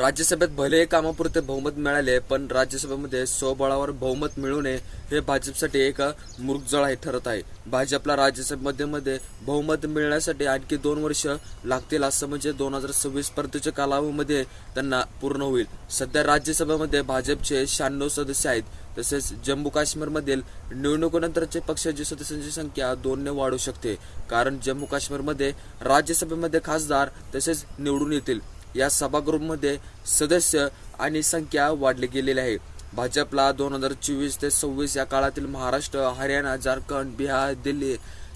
राज्यसभेत भले कामापुरते बहुमत मिळाले पण राज्यसभेमध्ये स्वबळावर बहुमत मिळू नये हे भाजपसाठी एक मृगजळ आहे ठरत आहे. भाजपला राज्यसभेमध्ये मध्ये बहुमत मिळण्यासाठी आणखी दोन वर्ष लागतील असं म्हणजे दोन हजार सव्वीस पर्यंतच्या कालावधीमध्ये त्यांना पूर्ण होईल. सध्या राज्यसभेमध्ये भाजपचे शहाण्णव सदस्य आहेत. तसेच जम्मू काश्मीरमधील निवडणुकीनंतरचे पक्षाची सदस्यांची संख्या दोनने वाढू शकते. कारण जम्मू काश्मीरमध्ये राज्यसभेमध्ये खासदार तसेच निवडून येतील. या सभागृहामध्ये सदस्य आणि संख्या वाढली गेलेली आहे. भाजपला दोन हजार चोवीस ते सव्वीस या काळातील महाराष्ट्र हरियाणा झारखंड बिहार दिल्ली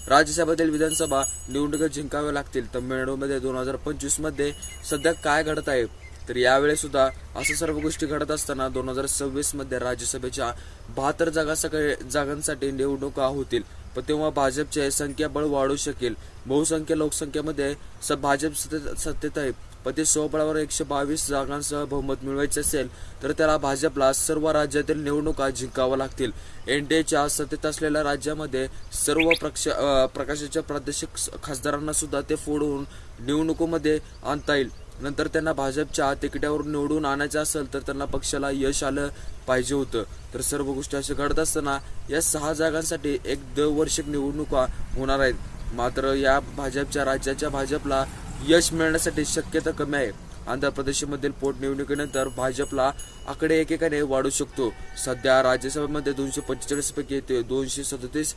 राज्यसभेतील विधानसभा निवडणुका जिंकाव्या लागतील. तमिळनाडूमध्ये दोन हजार पंचवीसमध्ये सध्या काय घडत आहे? तर यावेळी सुद्धा असं सर्व गोष्टी घडत असताना दोन हजार सव्वीसमध्ये राज्यसभेच्या बहात्तर जागा सगळे जागांसाठी निवडणुका होतील. पण तेव्हा भाजपचे संख्याबळ वाढू शकेल. बहुसंख्य लोकसंख्येमध्ये स भाजप सत्तेत सत्तेत आहे. पण ते स्वबळावर एकशे बावीस जागांसह बहुमत मिळवायचे असेल तर त्याला भाजपला सर्व राज्यातील निवडणुका जिंकाव्या लागतील. एनडीएच्या सत्तेत असलेल्या राज्यामध्ये सर्व प्रक्ष प्रकाशाच्या प्रादेशिक खासदारांना सुद्धा ते फोडून निवडणुकीमध्ये आणता येईल. नंतर त्यांना भाजपच्या तिकिटावरून निवडून आणायचं असेल तर त्यांना पक्षाला यश आलं पाहिजे होतं. तर सर्व गोष्टी अशा घडत असताना या सहा जागांसाठी एक दरवर्षिक निवडणुका होणार आहेत. मात्र या भाजपच्या राज्याच्या भाजपला यश मिळण्यासाठी शक्यता कमी आहे. आंध्र प्रदेशमधील पोटनिवडणुकीनंतर भाजपला आकडे एकेकाने वाढू शकतो. सध्या राज्यसभेमध्ये दोनशे पंचेचाळीस पैकी ते दोनशे सदतीस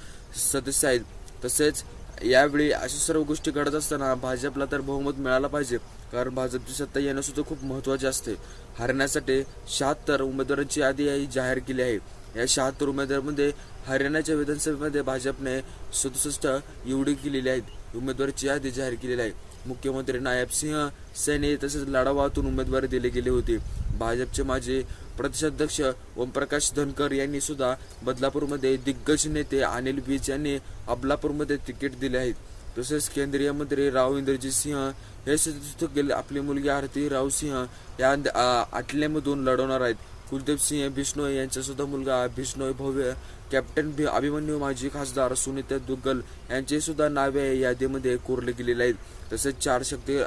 सदस्य आहेत. तसेच यावेळी अशा सर्व गोष्टी घडत असताना भाजपला तर बहुमत मिळाला पाहिजे कारण भाजपची सत्ता येणं सुद्धा खूप महत्त्वाचे असते. हरण्यासाठी शहात्तर उमेदवारांची यादी याही जाहीर केली आहे. या शहात्तर उमेदवारांमध्ये हरियाणाच्या विधानसभेमध्ये भाजपने सदुसष्ट एवढी केलेली आहेत. उमेदवाराची यादी जाहीर केलेली आहे. मुख्यमंत्री नायब सिंह सैनी तसेच लढावातून उमेदवारी दिली गेली होती. भाजपचे माजी प्रदेशाध्यक्ष ओमप्रकाश धनकर यांनी सुद्धा बदलापूरमध्ये दिग्गज नेते अनिल बीज यांनी अबलापूरमध्ये तिकीट दिले आहेत. तसेच केंद्रीय मंत्री राव इंद्रजीत सिंह हे सुद्धा गेले आपली मुलगी आरती राव सिंह या आ, आटल्यामधून लढवणार आहेत. कुलदीप सिंह बिष्णोई यांचा सुद्धा मुलगा बिष्णोई भव्य कॅप्टन अभिमन्यू माजी खासदार सुनीता दुग्गल यांचे सुद्धा नावे यादीमध्ये कोरले गेलेले आहेत. तसेच चार शक्ती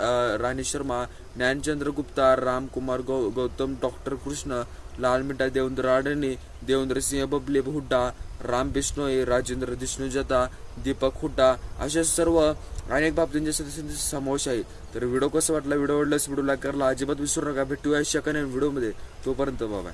राणी शर्मा ज्ञानचंद्र गुप्ता रामकुमार गौ गौतम डॉक्टर कृष्ण लाल मिठा देवेंद्र आडणे देवेंद्र सिंह बबले हुड्डा राम बिष्णोई राजेंद्र दिष्णुजता दीपक हुड्डा अशा सर्व अनेक बाबतींच्या सदस्यांचा समावेश आहे. तर व्हिडिओ कसा वाटला? व्हिडिओ आवडल्यास व्हिडिओ लाईक करायला अजिबात विसरू नका. भेटूया शकन व्हिडिओमध्ये. तोपर्यंत बाबा